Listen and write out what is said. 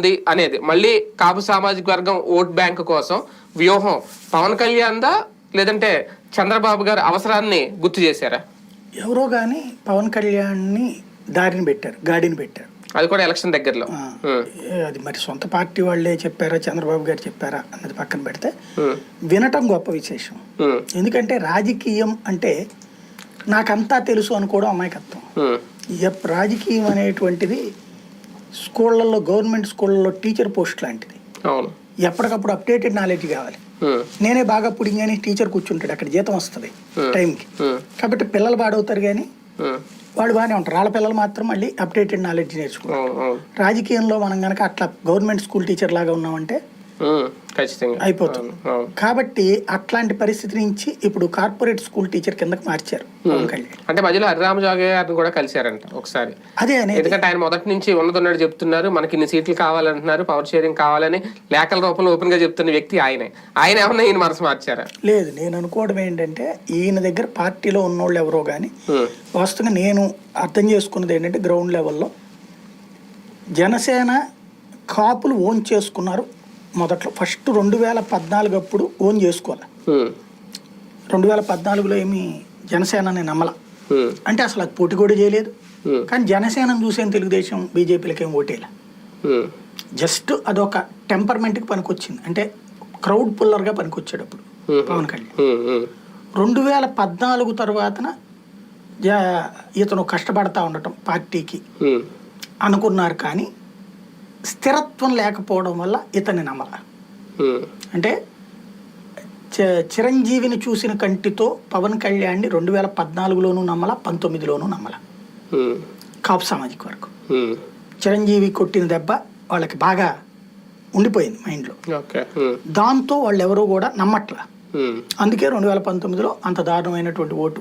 ఉంది అనేది. మళ్ళీ కాపు సామాజిక వర్గం ఓట్ బ్యాంక్ కోసం వ్యూహం పవన్ కళ్యాణ్ దా లేదంటే చంద్రబాబు గారి అవసరాన్ని గుర్తు చేశారా? ఎవరో కానీ పవన్ కళ్యాణ్ని దారిని పెట్టారు గాడిని పెట్టారు. అది కూడా ఎలక్షన్ దగ్గరలో. అది మరి సొంత పార్టీ వాళ్ళే చెప్పారా చంద్రబాబు గారు చెప్పారా అన్నది పక్కన పెడితే వినటం గొప్ప విశేషం. ఎందుకంటే రాజకీయం అంటే నాకంతా తెలుసు అనుకోవడం అమాయకత్వం. రాజకీయం అనేటువంటిది స్కూళ్ళల్లో గవర్నమెంట్ స్కూళ్ళల్లో టీచర్ పోస్ట్ లాంటిది. ఎప్పటికప్పుడు అప్డేటెడ్ నాలెడ్జ్ కావాలి. నేనే బాగా పుడింగ్ అని టీచర్ కూర్చుంటాడు అక్కడ జీతం వస్తుంది. టైంకి. కాబట్టి పిల్లలు పాడవుతారు కానీ వాళ్ళు బాగానే ఉంటారు. వాళ్ళ పిల్లలు మాత్రం మళ్ళీ అప్డేటెడ్ నాలెడ్జ్ నేర్చుకుంటారు. రాజకీయంలో మనం కనుక అట్లా గవర్నమెంట్ స్కూల్ టీచర్ లాగా ఉన్నామంటే ఖచ్చితంగా. అయిపోతుంది. కాబట్టి అట్లాంటి పరిస్థితి నుంచి ఇప్పుడు కార్పొరేట్ స్కూల్ టీచర్ కిందకి మార్చారు అంటే మధ్యలో హరిరామ జోగే గారిని కూడా కలిశారంట ఒకసారి. అదే ఎందుకంటే ఆయన మొదటి నుంచి ఉన్నదన్నట్టు చెప్తున్నారు మనకి ఇన్ని సీట్లు కావాలంటున్నారు పవర్ షేరింగ్ కావాలని లేఖల రూపంలో ఓపెన్గా చెప్తున్న వ్యక్తి ఆయనే. ఆయన ఏమన్నా ఈయన మనసు మార్చారా? లేదు నేను అనుకోవడం ఏంటంటే ఈయన దగ్గర పార్టీలో ఉన్నోళ్ళు ఎవరో కానీ వాస్తవంగా నేను అర్థం చేసుకున్నది ఏంటంటే గ్రౌండ్ లెవెల్లో జనసేన కాపులు ఓన్ చేసుకున్నారు మొదట్లో ఫస్ట్ రెండు వేల పద్నాలుగు అప్పుడు ఓన్ చేసుకోవాలి. రెండు వేల పద్నాలుగులో ఏమి జనసేనని నమ్మల. అంటే అసలు అది పోటీ కూడా చేయలేదు. కానీ జనసేనను చూసేం తెలుగుదేశం బీజేపీలకి ఏం ఓటేలా జస్ట్ అదొక టెంపర్మెంట్కి పనికొచ్చింది. అంటే క్రౌడ్ పుల్లర్గా పనికొచ్చాడు అప్పుడు Hmm. పవన్ కళ్యాణ్. రెండు వేల పద్నాలుగు తర్వాతన ఇతను కష్టపడతా ఉండటం పార్టీకి అనుకున్నారు కానీ స్థిరత్వం లేకపోవడం వల్ల ఇతన్ని నమ్మల ఉమ్, అంటే చిరంజీవిని చూసిన కంటితో పవన్ కళ్యాణ్ని రెండు వేల పద్నాలుగులోనూ నమ్మల పంతొమ్మిదిలోనూ నమ్మల? కాపు సామాజిక వర్గం. ఉమ్, చిరంజీవి కొట్టిన దెబ్బ వాళ్ళకి బాగా ఉండిపోయింది మైండ్లో. దాంతో వాళ్ళు ఎవరూ కూడా నమ్మట్ల. అందుకే రెండు వేల పంతొమ్మిదిలో అంత దారుణమైనటువంటి ఓటు